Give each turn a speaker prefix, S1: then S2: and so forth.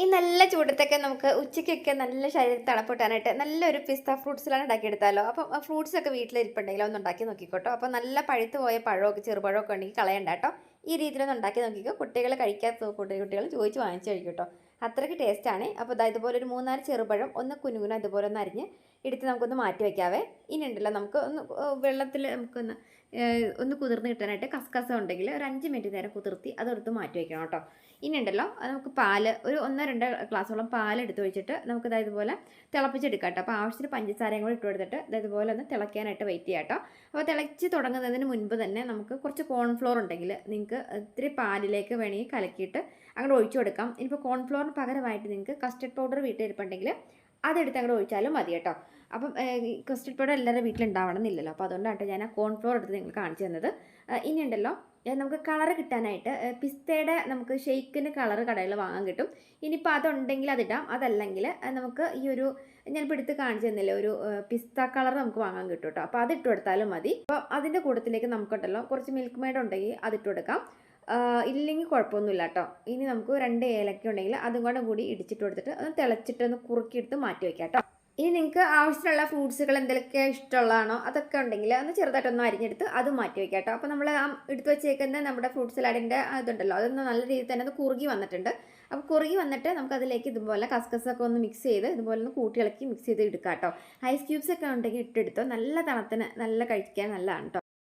S1: ഈ നല്ല ചൂടത്തൊക്കെ നമുക്ക് ഉച്ചയ്ക്കൊക്കെ നല്ല ശരീരത്തിൽ തണുപ്പിട്ടാനായിട്ട് നല്ലൊരു പിസ്ത ഫ്രൂട്ട്സിലാണ് ഉണ്ടാക്കിയെടുത്താലോ. അപ്പം ഫ്രൂട്ട്സൊക്കെ വീട്ടിലിരിപ്പുണ്ടെങ്കിൽ ഒന്ന് ഉണ്ടാക്കി നോക്കിക്കോട്ടോ. അപ്പോൾ നല്ല പഴുത്ത് പോയ പഴമൊക്കെ ചെറുപഴമൊക്കെ ഉണ്ടെങ്കിൽ കളയണ്ട കേട്ടോ. ഈ രീതിയിലൊന്ന് ഉണ്ടാക്കി നോക്കിക്കോ. കുട്ടികൾ കഴിക്കാത്ത കുട്ടികൾ ചോദിച്ച് വാങ്ങിച്ച് കഴിക്കും കേട്ടോ. അത്രയ്ക്ക് ടേസ്റ്റാണ് അപ്പോൾ ഇതാ ഇതുപോലെ ഒരു മൂന്നാൽ ചെറുപഴം ഒന്ന് കുനുകുന ഇതുപോലെ ഒന്ന് അരിഞ്ഞ് എടുത്ത് നമുക്കൊന്ന് മാറ്റി വയ്ക്കാവേ ഇനി ഉണ്ടല്ലോ നമുക്ക് ഒന്ന് വെള്ളത്തിൽ നമുക്കൊന്ന് ഒന്ന് കുതിർന്ന് കിട്ടാനായിട്ട് കസ്കസ ഉണ്ടെങ്കിൽ ഒരു അഞ്ച് മിനിറ്റ് നേരം കുതിർത്തി അതെടുത്ത് മാറ്റി വയ്ക്കണം കേട്ടോ. ഇനി ഉണ്ടല്ലോ നമുക്ക് പാൽ ഒരു ഒന്നോ രണ്ടോ ഗ്ലാസ്സോളം പാൽ എടുത്ത് വെച്ചിട്ട് നമുക്ക് ഇതാ ഇതുപോലെ തിളപ്പിച്ചെടുക്കാം കേട്ടോ. അപ്പോൾ ആവശ്യത്തിന് പഞ്ചസാരയും കൂടി ഇട്ട് കൊടുത്തിട്ട് ഇതുപോലെ ഒന്ന് തിളയ്ക്കാനായിട്ട് വെയിറ്റ് ചെയ്യാം കേട്ടോ. അപ്പോൾ തിളച്ച് തുടങ്ങുന്നതിന് മുൻപ് തന്നെ നമുക്ക് കുറച്ച് കോൺഫ്ലോർ ഉണ്ടെങ്കിൽ നിങ്ങൾക്ക് ഇത്തിരി പാലിലേക്ക് വേണമെങ്കിൽ കലക്കിയിട്ട് അങ്ങോട്ട് ഒഴിച്ചു കൊടുക്കാം. ഇനിയിപ്പോൾ കോൺഫ്ലോറിന് പകരമായിട്ട് നിങ്ങൾക്ക് കസ്റ്റർഡ് പൗഡർ വീട്ടിലിരിപ്പുണ്ടെങ്കിൽ അതെടുത്ത് അങ്ങോട്ട് ഒഴിച്ചാലും മതി കേട്ടോ. അപ്പം കസ്റ്റർഡ് പൗഡർ എല്ലാവരുടെ വീട്ടിലുണ്ടാവണം എന്നില്ലല്ലോ അപ്പോൾ അതുകൊണ്ടാണ് ഞാൻ ആ കോൺഫ്ലോർ എടുത്ത് നിങ്ങൾ കാണിച്ചു തന്നത്. ആ, ഇനി ഉണ്ടല്ലോ നമുക്ക് കളർ കിട്ടാനായിട്ട് പിസ്തയുടെ നമുക്ക് ഷെയ്ക്കിന് കളർ കടയിൽ വാങ്ങാൻ കിട്ടും. ഇനിയിപ്പോൾ അതുണ്ടെങ്കിൽ അതിടാം. അതല്ലെങ്കിൽ നമുക്ക് ഈ ഒരു ഞാനിപ്പോൾ എടുത്ത് കാണിച്ചു തന്നില്ലേ ഒരു പിസ്ത കളർ നമുക്ക് വാങ്ങാൻ കിട്ടും കേട്ടോ. അപ്പോൾ അതിട്ട് കൊടുത്താലും മതി. അപ്പോൾ അതിന്റെ കൂട്ടത്തിലേക്ക് നമുക്കുണ്ടല്ലോ കുറച്ച് മിൽക്ക് മെയ്ഡ് ഉണ്ടെങ്കിൽ അതിട്ട് കൊടുക്കാം. ഇല്ലെങ്കിൽ കുഴപ്പമൊന്നുമില്ല കേട്ടോ ഇനി നമുക്ക് രണ്ട് ഏലക്ക ഉണ്ടെങ്കിൽ അതും കൂടെ കൂടി ഇടിച്ചിട്ട് കൊടുത്തിട്ട് ഒന്ന് തിളച്ചിട്ട് ഒന്ന് കുറുക്കിയെടുത്ത് മാറ്റി വയ്ക്കാം കേട്ടോ ഇനി നിങ്ങൾക്ക് ആവശ്യത്തിനുള്ള ഫ്രൂട്ട്സുകൾ എന്തൊക്കെ ഇഷ്ടമുള്ളതാണോ അതൊക്കെ ഉണ്ടെങ്കിൽ ഒന്ന് ചെറുതായിട്ടൊന്ന് അരിഞ്ഞെടുത്ത് അത് മാറ്റി വയ്ക്കാം കേട്ടോ അപ്പോൾ നമ്മൾ ആ എടുത്ത് വെച്ചേക്കുന്ന നമ്മുടെ ഫ്രൂട്ട് സലാഡിന്റെ ഇതുണ്ടല്ലോ അതൊന്ന് നല്ല രീതിയിൽ തന്നെ അത് കുറുകി വന്നിട്ടുണ്ട്. അപ്പോൾ കുറുകി വന്നിട്ട് നമുക്ക് അതിലേക്ക് ഇതുപോലെ കസ്കസൊക്കെ ഒന്ന് മിക്സ് ചെയ്ത് ഇതുപോലെ ഒന്ന് കൂട്ടി ഇളക്കി മിക്സ് ചെയ്ത് എടുക്കാം കേട്ടോ ഐസ് ക്യൂബ്സ് ഒക്കെ ഉണ്ടെങ്കിൽ ഇട്ടെടുത്തോ. നല്ല തണുത്തിന് നല്ല കഴിക്കാൻ നല്ലതാണ് കേട്ടോ